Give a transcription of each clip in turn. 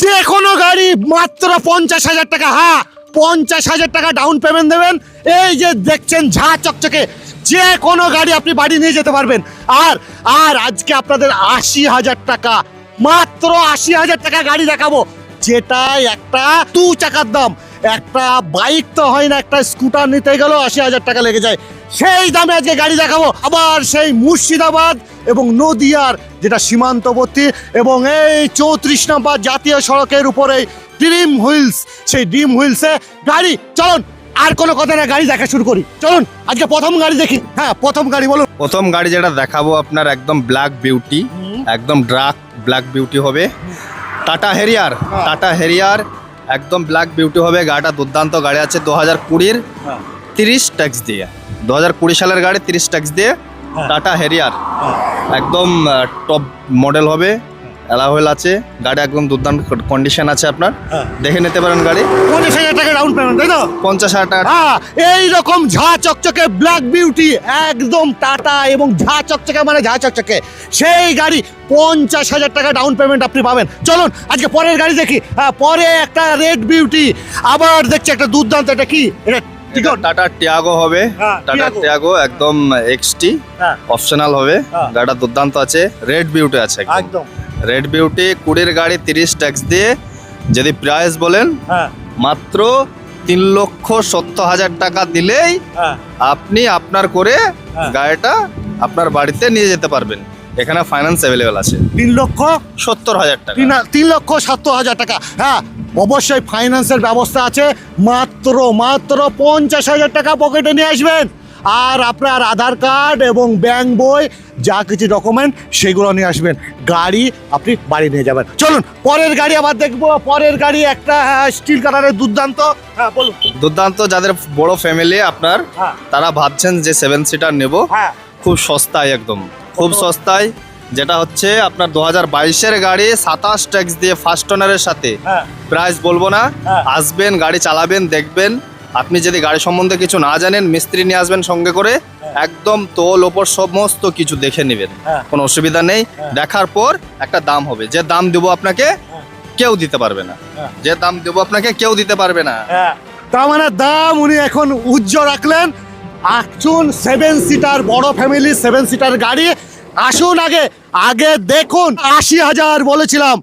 যে কোনো গাড়ি মাত্র পঞ্চাশ হাজার টাকা হ্যাঁ পঞ্চাশ হাজার টাকা ডাউন পেমেন্ট দেবেন। এই যে দেখছেন ঝা চকচকে, যে কোনো গাড়ি আপনি বাড়ি নিয়ে যেতে পারবেন। আর আর আজকে আপনাদের আশি হাজার টাকা, মাত্র আশি হাজার টাকা গাড়ি দেখাবো। যেটা একটা দু চাকার দাম, একটা বাইক তো হয় না, একটা স্কুটার নিতে গেলেও আশি হাজার টাকা লেগে যায়। সেই দামে আজকে গাড়ি দেখাবো। আবার সেই মুর্শিদাবাদ এবং নদিয়ার যেটা সীমান্তবর্তী এবং এই চৌত্রিশ নম্বর জাতীয় সড়কের উপরে ড্রিম হুইলস সেই ড্রিম হুইলসে গাড়ি চলুন আর কোনো কথা না গাড়ি দেখা শুরু করি। চলুন আজকে প্রথম গাড়ি দেখি। হ্যাঁ প্রথম গাড়ি বলুন। প্রথম গাড়ি যেটা দেখাবো আপনার একদম ব্ল্যাক বিউটি একদম ড্রাক ব্ল্যাক বিউটি হবে। টাটা হেরিয়ার হ্যাঁ। টাটা হেরিয়ার একদম ব্ল্যাক বিউটি হবে। গাড়িটা দুর্দান্ত গাড়ি আছে দু হাজার কুড়ির তিরিশ ট্যাক্স দিয়ে। দু হাজার কুড়ি সালের গাড়ি তিরিশ ট্যাক্স দিয়ে হ্যাঁ। টাটা হেরিয়ার একদম টপ মডেল হবে। অ্যালাওয়েল আছে। গাড়ি একদম দুর্দান্ত কন্ডিশন আছে আপনার। হ্যাঁ। দেখে নিতে পারেন গাড়ি। পঞ্চাশ হাজার টাকা ডাউন পেমেন্ট তাই তো? পঞ্চাশ হাজার টাকা। হ্যাঁ এই রকম ঝা চকচকে ব্ল্যাক বিউটি একদম টাটা এবং ঝা চকচকে মানে ঝা চকচকে। সেই গাড়ি পঞ্চাশ হাজার টাকা ডাউন পেমেন্ট আপনি পাবেন। চলুন আজকে পরের গাড়ি দেখি। হ্যাঁ পরে একটা রেড বিউটি আবার দেখছি একটা দুর্দান্ত এটা কি? এটা টাটা টিয়াগো হবে। হ্যাঁ, টাটা টিয়াগো একদম এক্সটি হ্যাঁ। অপশনাল হবে। হ্যাঁ। গাড়িটা দুর্দান্ত আছে। রেড বিউটি আছে একদম। রেড বিউটি কুড়ির গাড়ি তিরিশ ট্যাক্স দিয়ে। যদি প্রাইস বলেন হ্যাঁ। মাত্র তিন লক্ষ সত্তর হাজার টাকা দিলেই হ্যাঁ। আপনি আপনার করে হ্যাঁ। গাড়িটা আপনার বাড়িতে নিয়ে যেতে পারবেন। এখানে ফাইন্যান্স অ্যাভেলেবেল আছে। তিন লক্ষ সত্তর হাজার টাকা। তিন তিন লক্ষ সত্তর হাজার টাকা। হ্যাঁ অবশ্যই ফাইন্যান্সের ব্যবস্থা আছে। মাত্র মাত্র পঞ্চাশ হাজার টাকা পকেটে নিয়ে আসবেন। আর আপনার আধার কার্ড এবং ব্যাংক বই যা কিছু ডকুমেন্ট সেগুলো নিয়ে আসবেন। গাড়ি আপনি বাড়ি নিয়ে যাবেন। চলুন পরের গাড়ি আবার দেখব। পরের গাড়ি একটা স্টিল কালারের দুর্দান্ত। হ্যাঁ বলুন। দুর্দান্ত যাদের বড় ফ্যামিলি আপনার হ্যাঁ। তারা ভাবছেন যে সেভেন সিটার নেব। হ্যাঁ। খুব সস্তায় একদম। খুব সস্তায়। যেটা হচ্ছে আপনার দু হাজার বাইশের গাড়ি সাতাশ ট্যাক্স দিয়ে ফার্স্ট ওনারের সাথে। হ্যাঁ। প্রাইস বলব না। হ্যাঁ। আসবেন গাড়ি চালাবেন দেখবেন। আপনি যদি গাড়ি সম্বন্ধে কিছু না জানেন মিস্ত্রি নিয়ে আসবেন সঙ্গে করে একদম তোল ওপর সমস্ত কিছু দেখে নেবেন। হ্যাঁ। কোনো অসুবিধা নেই। হ্যাঁ। দেখার পর একটা দাম হবে। যে দাম দেবো আপনাকে হ্যাঁ। কেউ দিতে পারবে না। হ্যাঁ। যে দাম দেবো আপনাকে কেউ দিতে পারবে না। হ্যাঁ। তার মানে দাম উনি এখন উজ্জ্বল রাখলেন। আসুন সেভেন সিটার বড় ফ্যামিলি সেভেন সিটার গাড়ি আসুন আগে আগে দেখুন আশি হাজার বলেছিলাম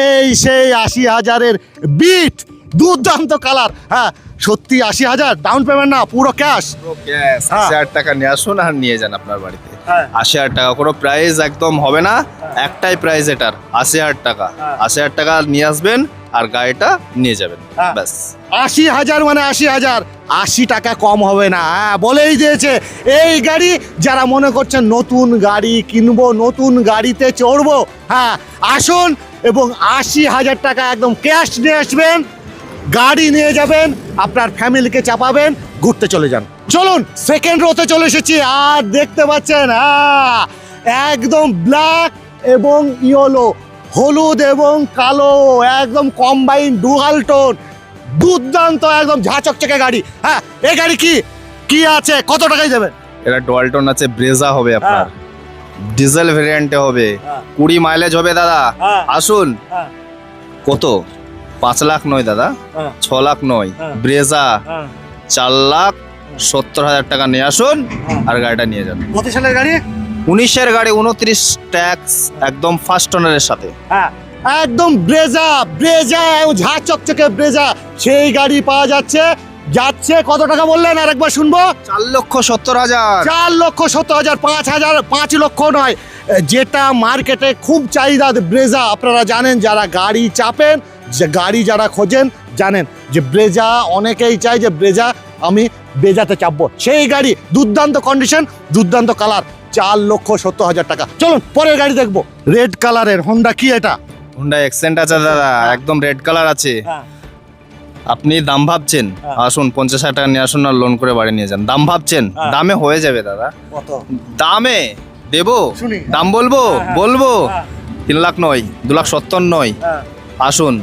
এই সেই আশি হাজারের বিট দুর্দান্ত কালার হ্যাঁ সত্যি আশি হাজার ডাউন পেমেন্ট না পুরো ক্যাশ। ক্যাশ হাজার টাকা নিয়ে আসুন আর নিয়ে যান আপনার বাড়িতে। আশি হাজার টাকা। কোনো প্রাইস একদম হবে না। একটাই প্রাইস এটার আশি হাজার টাকা। হ্যাঁ। আশি হাজার টাকা নিয়ে আসবেন আর গাড়িটা নিয়ে যাবেন। হ্যাঁ। ব্যাস। আশি হাজার মানে আশি হাজার। আশি টাকা কম হবে না। হ্যাঁ বলেই দিয়েছে। এই গাড়ি যারা মনে করছেন নতুন গাড়ি কিনবো নতুন গাড়িতে চড়বো হ্যাঁ আসুন এবং আশি হাজার টাকা একদম ক্যাশ নিয়ে আসবেন গাড়ি নিয়ে যাবেন আপনার ফ্যামিলিকে চাপাবেন ঘুরতে চলে যান। চলুন সেকেন্ড রোতে চলে এসেছি। আর দেখতে পাচ্ছেন একদম ব্ল্যাক এবং ইয়েলো হলুদ এবং কালো একদম কম্বাইন ডুয়াল টোন দুর্দান্ত একদম ঝাঁচকচকে গাড়ি। হ্যাঁ এই গাড়ি কি? কি আছে? কত টাকায় দেবেন? এটা ডোয়ালটন আছে ব্রেজা হবে আপনার। হ্যাঁ। ডিজেল ভেরিয়েন্টে হবে। হ্যাঁ। কুড়ি মাইলেজ হবে দাদা। হ্যাঁ। আসুন। কত? পাঁচ লাখ নয় দাদা। ছ লাখ নয়। ব্রেজা চার লাখ সত্তর হাজার টাকা নিয়ে আসুন আর গাড়িটা নিয়ে যান। কত সালের গাড়ি? উনিশের গাড়ি উনত্রিশ ট্যাক্স একদম ফার্স্ট ওনারের সাথে। হ্যাঁ। একদম ব্রেজা ব্রেজা ঝা চকচকে ব্রেজা। সেই গাড়ি পাওয়া যাচ্ছে। যাচ্ছে কত টাকা বললেন? আর একবার শুনব। চার লক্ষ সত্তর হাজার। চার লক্ষ সত্তর হাজার পাঁচ হাজার পাঁচ লক্ষ নয়। যেটা মার্কেটে খুব চাহিদা ব্রেজা। আপনারা জানেন যারা গাড়ি চাপেন যে গাড়ি যারা খোঁজেন জানেন যে ব্রেজা অনেকেই চায় যে ব্রেজা আমি বেজাতে চাপবো। সেই গাড়ি দুর্দান্ত কন্ডিশন দুর্দান্ত কালার চার লক্ষ সত্তর হাজার টাকা। চলুন পরের গাড়ি দেখব। রেড কালারের হোন্ডা কি এটা? হুন্ডা এক্সেন্ট আছে দাদা একদম রেড কালার আছে। আপনি দাম ভাবছেন? হ্যাঁ। আসুন পঞ্চাশ হাজার টাকা নিয়ে আসুন আর লোন করে বাড়ি নিয়ে যান। দাম ভাবছেন? হ্যাঁ। দামে হয়ে যাবে দাদা। কত? দামে? দেবো? দাম বলব? হ্যাঁ, হ্যাঁ। বলব? হ্যাঁ। তিন লাখ নয় দু লাখ সত্তর নয়। আসুন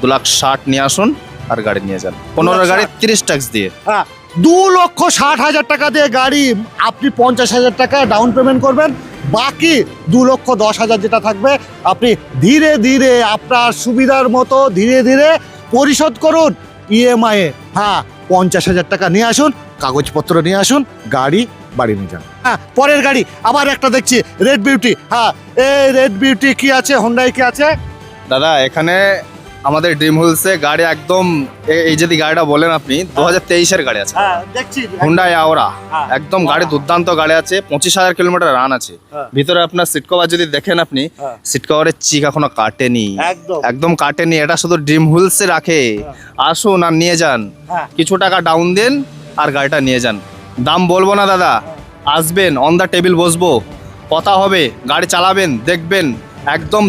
দু লাখ ষাট নিয়ে আসুন। আর গাড়ি নিয়ে যান। পনেরো লাখ গাড়ি তিরিশ ট্যাক্স দিয়ে। হ্যাঁ দু লক্ষ ষাট হাজার টাকা দিয়ে গাড়ি আপনি পঞ্চাশ হাজার টাকা ডাউন পেমেন্ট করবেন। বাকি দু লক্ষ দশ হাজার যেটা থাকবে আপনি ধীরে ধীরে আপনার সুবিধার মতো ধীরে ধীরে পরিশোধ করুন। ইএমআই এ। হ্যাঁ পঞ্চাশ হাজার টাকা নিয়ে আসুন কাগজপত্র নিয়ে আসুন গাড়ি বাড়ি নিয়ে যান। হ্যাঁ পরের গাড়ি আবার একটা দেখছি রেড বিউটি হ্যাঁ এই রেড বিউটি কি আছে? হোন্ডাই কি আছে? দাদা এখানে আমাদের ড্রিম হুলসে গাড়ি একদম এই যদি গাড়িটা বলেন আপনি দু হাজার তেইশের গাড়ি আছে। হ্যাঁ হুন্ডাই আওরা হ্যাঁ। একদম গাড়ি দুর্দান্ত গাড়ি আছে পঁচিশ হাজার কিলোমিটার রান আছে। হ্যাঁ। ভিতরে আপনার সিট কভার যদি দেখেন আপনি হ্যাঁ। সিট কভারের চিক এখনও কাটেনি। একদম। কাটেনি এটা শুধু ড্রিম হুলসে রাখে। আসুন আর নিয়ে যান। হ্যাঁ। কিছু টাকা ডাউন দেন আর গাড়িটা নিয়ে যান। দাম বলব না দাদা। আসবেন অন দ্য টেবিল বসবো। কথা হবে গাড়ি চালাবেন দেখবেন। একদম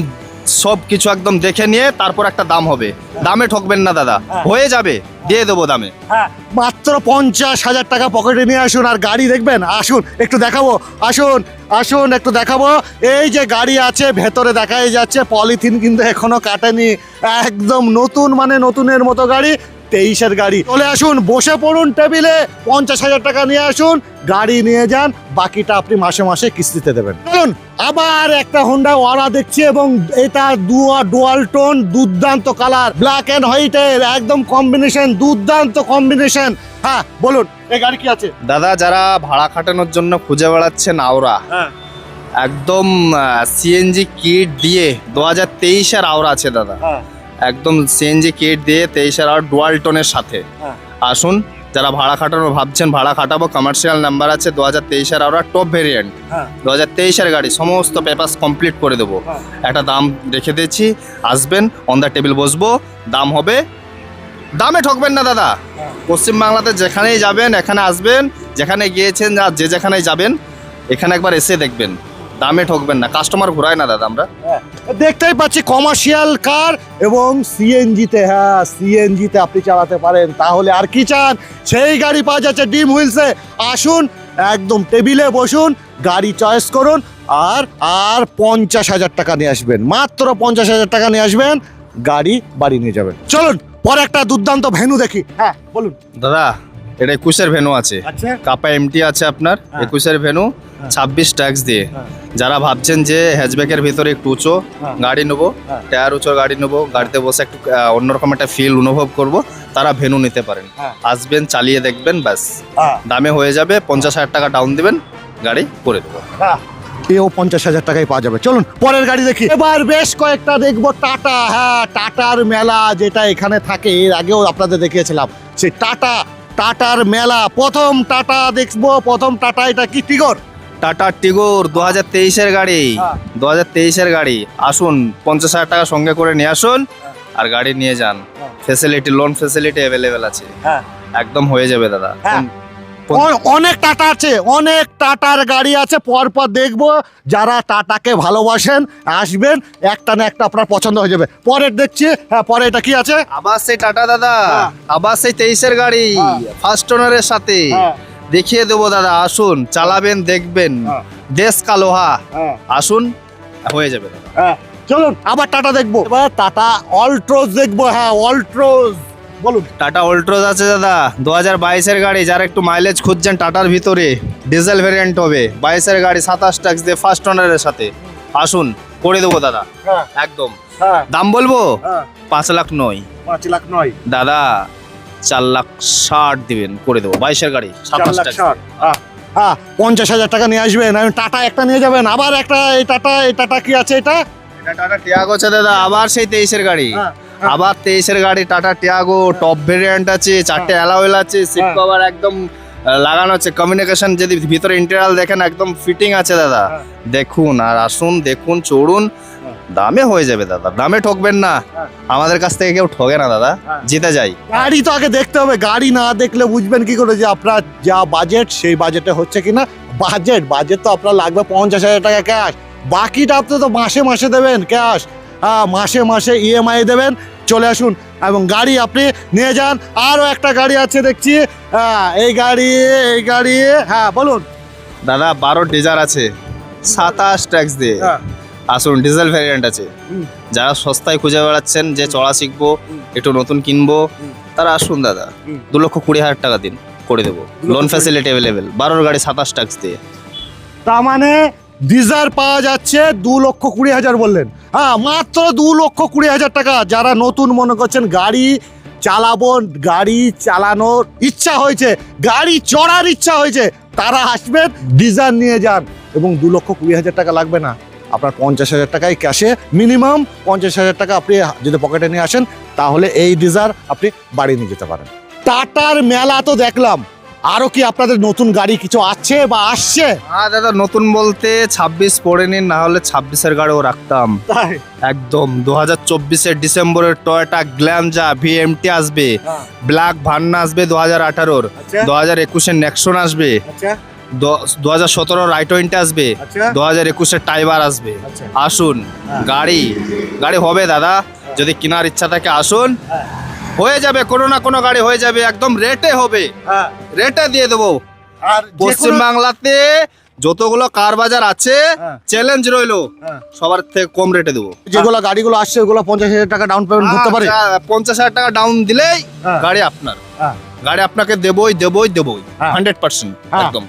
সব কিছু একদম দেখে নিয়ে তারপর একটা দাম হবে। দামে ঠকবেন না দাদা। হ্যাঁ। হয়ে যাবে দিয়ে দেবো দামে। হ্যাঁ মাত্র পঞ্চাশ হাজার টাকা পকেটে নিয়ে আসুন আর গাড়ি দেখবেন। আসুন একটু দেখাবো। আসুন আসুন একটু দেখাবো। এই যে গাড়ি আছে ভেতরে দেখাই যাচ্ছে পলিথিন কিন্তু এখনও কাটেনি। একদম নতুন মানে নতুনের মতো গাড়ি। তেইশের গাড়ি। চলে আসুন বসে পড়ুন টেবিলে পঞ্চাশ হাজার টাকা নিয়ে আসুন গাড়ি নিয়ে যান বাকিটা আপনি মাসে মাসে কিস্তিতে দেবেন। চলুন আবার একটা হোন্ডা ওয়ারা দেখছি এবং এটা দুয়া ডুয়াল টোন দুর্দান্ত কালার ব্ল্যাক অ্যান্ড হোয়াইটের একদম কম্বিনেশন দুর্দান্ত কম্বিনেশন হ্যাঁ বলুন এই গাড়ি কি আছে? দাদা যারা ভাড়া খাটানোর জন্য খুঁজে বেড়াচ্ছেন আওরা হ্যাঁ। একদম সিএনজি কিট দিয়ে দু হাজার তেইশের আওরা আছে দাদা। হ্যাঁ। একদম সিএনজি কিট দিয়ে তেইশের আর ডুয়াল টোনের সাথে হ্যাঁ। আসুন যারা ভাড়া খাটানো ভাবছেন ভাড়া খাটাবো কমার্শিয়াল নাম্বার আছে দু হাজার তেইশের আওরা টপ ভেরিয়েন্ট হ্যাঁ দু হাজার তেইশের গাড়ি সমস্ত পেপার্স কমপ্লিট করে দেবো হ্যাঁ। একটা দাম রেখে দিয়েছি আসবেন অন দ্য টেবিল বসবো দাম হবে দামে ঠকবেন না দাদা। পশ্চিমবাংলাতে যেখানেই যাবেন এখানে আসবেন যেখানে গিয়েছেন আর যে যেখানে যাবেন এখানে একবার এসে দেখবেন দামে ঠকবেন না। কাস্টমার ঘুরায় না দাদা আমরা। দেখতেই পাচ্ছি কমার্শিয়াল কার এবং সিএনজিতে হ্যাঁ সিএনজিতে আপনি চালাতে পারেন। তাহলে আর কি চান? সেই গাড়ি পাওয়া যাচ্ছে ডিম হুইলসে। আসুন একদম টেবিলে বসুন গাড়ি চয়েস করুন আর আর পঞ্চাশ হাজার টাকা নিয়ে আসবেন। মাত্র পঞ্চাশ হাজার টাকা নিয়ে আসবেন গাড়ি বাড়ি নিয়ে যাবেন। চলুন পরে একটা দুর্দান্ত ভেনু দেখি। হ্যাঁ বলুন। দাদা এটা একুশের ভেনু আছে। আচ্ছা। কাপা এমটি আছে আপনার হ্যাঁ। একুশের ভেনু ছাব্বিশ ট্যাক্স দিয়ে। হ্যাঁ। যারা ভাবছেন যে হ্যাচব্যাকের ভিতরে একটু উঁচু হ্যাঁ। গাড়ি নেব হ্যাঁ। টায়ার উঁচু গাড়ি নেব গাড়িতে বসে একটু অন্যরকম একটা ফিল অনুভব করব তারা ভেনু নিতে পারেন। হ্যাঁ। আসবেন চালিয়ে দেখবেন ব্যাস। হ্যাঁ। দামে হয়ে যাবে পঞ্চাশ হাজার টাকা ডাউন দিবেন গাড়ি করে দেবো। হ্যাঁ এও পঞ্চাশ হাজার টাকায় পাওয়া যাবে। চলুন পরের গাড়ি দেখি। এবার বেশ কয়েকটা দেখব টাটা হ্যাঁ টাটার মেলা যেটা এখানে থাকে এর আগেও আপনাদের দেখিয়েছিলাম। সেই টাটা টাটার মেলা। প্রথম টাটা দেখব প্রথম টাটা এটা কি টিগর? টাটা টিগর দু হাজার তেইশের গাড়ি। হ্যাঁ। দু হাজার তেইশের গাড়ি। আসুন পঞ্চাশ হাজার টাকা সঙ্গে করে নিয়ে আসুন আর গাড়ি নিয়ে যান। হ্যাঁ। ফেসিলিটি লোন ফেসিলিটি অ্যাভেলেবেল আছে। হ্যাঁ। একদম হয়ে যাবে দাদা। হ্যাঁ। অনেক টাটা আছে অনেক টাটার গাড়ি আছে পর পর দেখব যারা টাটাকে ভালোবাসেন আসবেন একটা না একটা আপনার পছন্দ হয়ে যাবে। পরের দেখছি হ্যাঁ পরে এটা কি আছে? আবার সেই টাটা দাদা হ্যাঁ। আবার সেই তেইশের গাড়ি হ্যাঁ। ফার্স্ট ওনারের সাথে। হ্যাঁ। দেখিয়ে দেবো দাদা আসুন চালাবেন দেখবেন। হ্যাঁ। দেশ কালোহা হ্যাঁ। আসুন হয়ে যাবে দাদা। হ্যাঁ চলুন আবার টাটা দেখব। এবার টাটা অল্ট্রোজ দেখব হ্যাঁ অল্ট্রোজ বলুন। টাটা অল্ট্রোজ আছে দাদা। দু হাজার বাইশের গাড়ি যারা একটু মাইলেজ খুঁজছেন টাটার ভিতরে ডিজেল ভেরিয়েন্ট হবে। বাইশের গাড়ি সাতাশ ট্যাক্স দিয়ে ফার্স্ট ওনারের সাথে। আসুন করে দেবো দাদা। হ্যাঁ। একদম। হ্যাঁ। দাম বলব? হ্যাঁ। পাঁচ লাখ নয়। পাঁচ লাখ নয়। দাদা চার লাখ ষাট দিবেন করে দেবো। বাইশের গাড়ি সাতাশ ট্যাক্স হ্যাঁ। পঞ্চাশ হাজার টাকা নিয়ে আসবেন টাটা একটা নিয়ে যাবেন। আবার একটা এই টাটা এই টাটা কি আছে এটা? এটা টাটা টিয়াগো আছে দাদা আবার সেই তেইশের গাড়ি। হ্যাঁ, আবার তেইশের গাড়ি টাটা টিয়াগো টপ ভেরিয়েন্ট আছে চারটে অ্যালাওয়েল আছে সিট হ্যাঁ। কভার একদম লাগানো আছে। কমিউনিকেশন যদি ভিতরে ইন্টেরিয়াল দেখেন একদম ফিটিং আছে দাদা। হ্যাঁ। দেখুন আর আসুন দেখুন চড়ুন। হ্যাঁ। দামে হয়ে যাবে দাদা। দামে ঠকবেন না। হ্যাঁ। আমাদের কাছ থেকে কেউ ঠকে না দাদা। হ্যাঁ। জিতে যাই। গাড়ি তো আগে দেখতে হবে। গাড়ি না দেখলে বুঝবেন কি করে যে আপনার যা বাজেট সেই বাজেটে হচ্ছে কিনা। বাজেট বাজেট তো আপনার লাগবে পঞ্চাশ হাজার টাকা ক্যাশ বাকিটা আপনি তো মাসে মাসে দেবেন ক্যাশ হ্যাঁ মাসে মাসে ইএমআই দেবেন। চলে আসুন এবং গাড়ি আপনি নিয়ে যান। আরও একটা গাড়ি আছে দেখছি। এই গাড়ি এই গাড়ি। হ্যাঁ বলুন। দাদা বারো ডিজার আছে। সাতাশ ট্যাক্স দিয়ে। হ্যাঁ। আসুন ডিজেল ভ্যারিয়েন্ট আছে। যারা সস্তায় খুঁজে বেড়াচ্ছেন যে চড়া শিখব একটু নতুন কিনবো তারা আসুন দাদা। দু লক্ষ কুড়ি হাজার টাকা দিন করে দেবো। লোন। ফ্যাসিলিটি অ্যাভেলেবেল বারোর গাড়ি সাতাশ ট্যাক্স দিয়ে। তার মানে ডিজার পাওয়া যাচ্ছে দু লক্ষ কুড়ি হাজার বললেন। হ্যাঁ মাত্র দু লক্ষ কুড়ি হাজার টাকা। যারা নতুন মনে করছেন গাড়ি চালাবো, গাড়ি চালানোর ইচ্ছা হয়েছে, গাড়ি চড়ার ইচ্ছা হয়েছে, তারা আসবেন, ডিজার নিয়ে যান। এবং দু লক্ষ কুড়ি হাজার টাকা লাগবে না। আপনার পঞ্চাশ হাজার টাকায় ক্যাশে মিনিমাম পঞ্চাশ হাজার টাকা আপনি যদি পকেটে নিয়ে আসেন, তাহলে এই ডিজার আপনি বাড়ি নিয়ে যেতে পারেন। টাটার মেলা তো দেখলাম। আরও কি আপনাদের নতুন গাড়ি কিছু আছে বা আসছে? হ্যাঁ দাদা নতুন বলতে ছাব্বিশ পড়ে নিন না হলে ছাব্বিশের গাড়িও রাখতাম। তাই? একদম দু হাজার চব্বিশের ডিসেম্বরের টয়োটা গ্ল্যামজা ভিএমটি আসবে ব্ল্যাক ভান্না আসবে দু হাজার আঠারোর আচ্ছা। দু হাজার একুশের নেক্সন আসবে আচ্ছা। দু হাজার সতেরোর আই টোয়েন্টি আসবে আচ্ছা। দু হাজার একুশের টাইবার আসবে। আসুন হ্যাঁ। গাড়ি গাড়ি হবে দাদা যদি কেনার ইচ্ছা থাকে আসুন। হ্যাঁ। হয়ে যাবে কোনো না কোনো গাড়ি হয়ে যাবে একদম রেটে হবে হ্যাঁ রেটে দিয়ে দেবো আর পশ্চিম বাংলাতে যতগুলো কার বাজার আছে হ্যাঁ। চ্যালেঞ্জ রইল হ্যাঁ। সবার থেকে কম রেটে দেবো যেগুলো গাড়িগুলো আসছে ওগুলো পঞ্চাশ হাজার টাকা ডাউন পেমেন্ট করতে পারে পঞ্চাশ হাজার টাকা ডাউন দিলেই হ্যাঁ। গাড়ি আপনার হ্যাঁ। গাড়ি আপনাকে দেবই দেবই দেবই হ্যাঁ। হান্ড্রেড পার্সেন্ট হ্যাঁ। একদম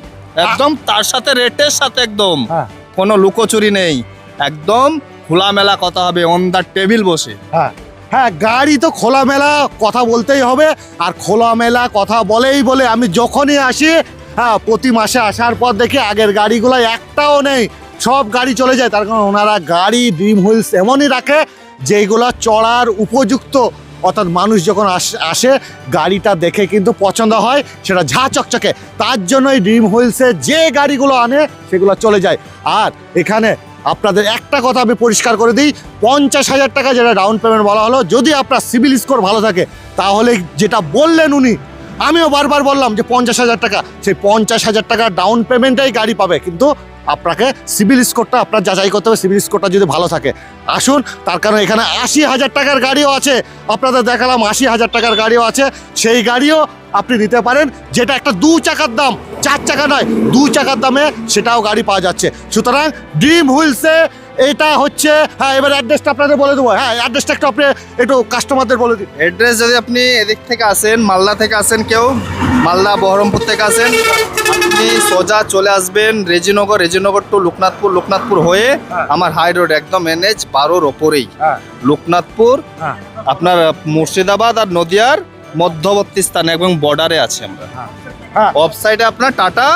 একদম তার সাথে রেটের সাথে একদম হ্যাঁ। কোনো লুকোচুরি নেই একদম খোলামেলা কথা হবে অন দ্য টেবিল বসে হ্যাঁ হ্যাঁ গাড়ি তো খোলামেলা কথা বলতেই হবে। আর খোলামেলা কথা বলেই বলে আমি যখনই আসি হ্যাঁ প্রতি মাসে আসার পর দেখি আগের গাড়িগুলো একটাও নেই। সব গাড়ি চলে যায়, তার কারণ ওনারা গাড়ি, ড্রিম হুইলস এমনই রাখে যেগুলো চড়ার উপযুক্ত। অর্থাৎ মানুষ যখন আস- গাড়িটা দেখে কিন্তু পছন্দ হয়, সেটা ঝা চকচকে। তার জন্যই ড্রিম হুইলসে যে গাড়িগুলো আনে, সেগুলো চলে যায়। আর এখানে আপনাদের একটা কথা আমি পরিষ্কার করে দিই, পঞ্চাশ হাজার টাকা যেটা ডাউন পেমেন্ট বলা হলো, যদি আপনার সিভিল স্কোর ভালো থাকে, তাহলে যেটা বললেন উনি আমিও বারবার বললাম যে পঞ্চাশ হাজার টাকা, সেই পঞ্চাশ হাজার টাকা ডাউন পেমেন্টেই গাড়ি পাবে। কিন্তু আপনাকে সিভিল স্কোরটা আপনার যাচাই করতে হবে সিভিল স্কোরটা যদি ভালো থাকে। আসুন, তার কারণ এখানে আশি হাজার টাকার গাড়িও আছে। আপনাদের দেখালাম আশি হাজার টাকার গাড়িও আছে। সেই গাড়িও আপনি নিতে পারেন, যেটা একটা দু চাকার দাম। চার চাকা নয়, দু চাকার দামে সেটাও গাড়ি পাওয়া যাচ্ছে। সুতরাং ড্রিম হুইলসে এটা হচ্ছে হ্যাঁ এবার অ্যাড্রেসটা আপনাদের বলে দেবো। হ্যাঁ অ্যাড্রেসটা একটু আপনি একটু কাস্টমারদের বলে দিন। অ্যাড্রেস যদি আপনি এদিক থেকে আসেন মালদা থেকে আসেন কেউ মালদা বহরমপুর থেকে আসেন আপনি সোজা চলে আসবেন রেজিনগর রেজিনগর টু লোকনাথপুর লোকনাথপুর হয়ে হ্যাঁ। আমার হাই রোড একদম এনএচ বারোর ওপরেই। হ্যাঁ। লোকনাথপুর হ্যাঁ। আপনার মুর্শিদাবাদ আর নদিয়ার মধ্যবর্তী স্থানে এবং বর্ডারে আছে আমরা। হ্যাঁ। অফ সাইডে আপনার টাটা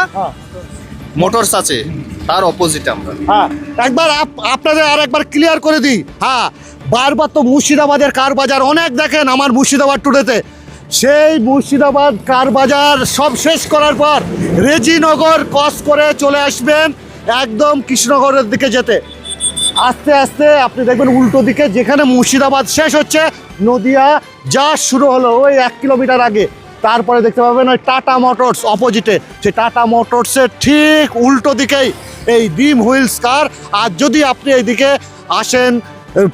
মোটরস আছে। তার অপোজিট আমরা। হ্যাঁ একবার আপ- আপনাদের আর একবার ক্লিয়ার করে দিই। হ্যাঁ বারবার তো মুর্শিদাবাদের কার বাজার? অনেক দেখেন আমার মুর্শিদাবাদ টুডেতে সেই মুর্শিদাবাদ কার বাজার? সব শেষ করার পর রেজিনগর ক্রস করে চলে আসবেন একদম কৃষ্ণনগরের দিকে যেতে। আস্তে আস্তে আপনি দেখবেন উল্টো দিকে যেখানে মুর্শিদাবাদ শেষ হচ্ছে, নদিয়া যা শুরু হলো ওই এক কিলোমিটার আগে। তারপরে দেখতে পাবেন ওই টাটা মোটরস অপোজিটে সেই টাটা মোটরসের ঠিক উল্টো দিকেই এই ডিম হুইলস কার আর যদি আপনি এইদিকে আসেন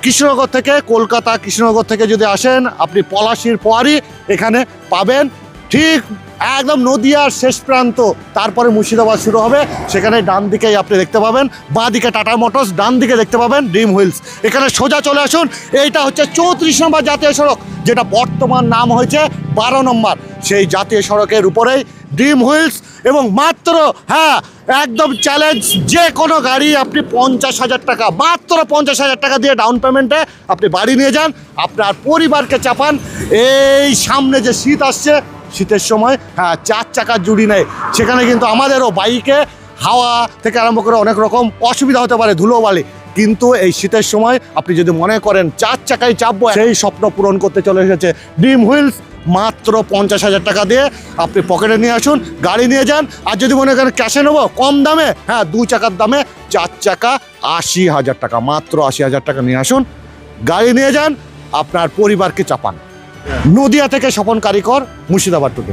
কৃষ্ণনগর থেকে, কলকাতা কৃষ্ণনগর থেকে যদি আসেন, আপনি পলাশির পরই এখানে পাবেন। ঠিক একদম নদিয়ার শেষ প্রান্ত, তারপরে মুর্শিদাবাদ শুরু হবে। সেখানে ডান দিকেই আপনি দেখতে পাবেন। বাঁ দিকে টাটা মোটরস, ডান দিকে দেখতে পাবেন ড্রিম হুইলস। এখানে সোজা চলে আসুন। এইটা হচ্ছে চৌত্রিশ নম্বর জাতীয় সড়ক, যেটা বর্তমান নাম হয়েছে বারো নম্বর। সেই জাতীয় সড়কের উপরেই ড্রিম হুইলস এবং মাত্র হ্যাঁ একদম চ্যালেঞ্জ যে কোনো গাড়ি আপনি পঞ্চাশ হাজার টাকা, মাত্র পঞ্চাশ হাজার টাকা দিয়ে ডাউন পেমেন্টে আপনি বাড়ি নিয়ে যান, আপনার পরিবারকে চাপান। এই সামনে যে শীত আসছে, শীতের সময় হ্যাঁ চার চাকার জুড়ি নেই সেখানে কিন্তু আমাদেরও বাইকে হাওয়া থেকে আরম্ভ করে অনেক রকম অসুবিধা হতে পারে ধুলোবালি। কিন্তু এই শীতের সময় আপনি যদি মনে করেন চার চাকায় চাপবো, সেই স্বপ্ন পূরণ করতে চলে এসেছে ড্রিম হুইলস মাত্র পঞ্চাশ হাজার টাকা দিয়ে আপনি পকেটে নিয়ে আসুন, গাড়ি নিয়ে যান, আর যদি মনে করেন ক্যাশে নেব, কম দামে হ্যাঁ দু চাকার দামে চার চাকা আশি হাজার টাকা, মাত্র আশি হাজার টাকা নিয়ে আসুন, গাড়ি নিয়ে যান, আপনার পরিবারকে চাপান। নদিয়া থেকে স্বপন কারিকর, মুর্শিদাবাদ টুকু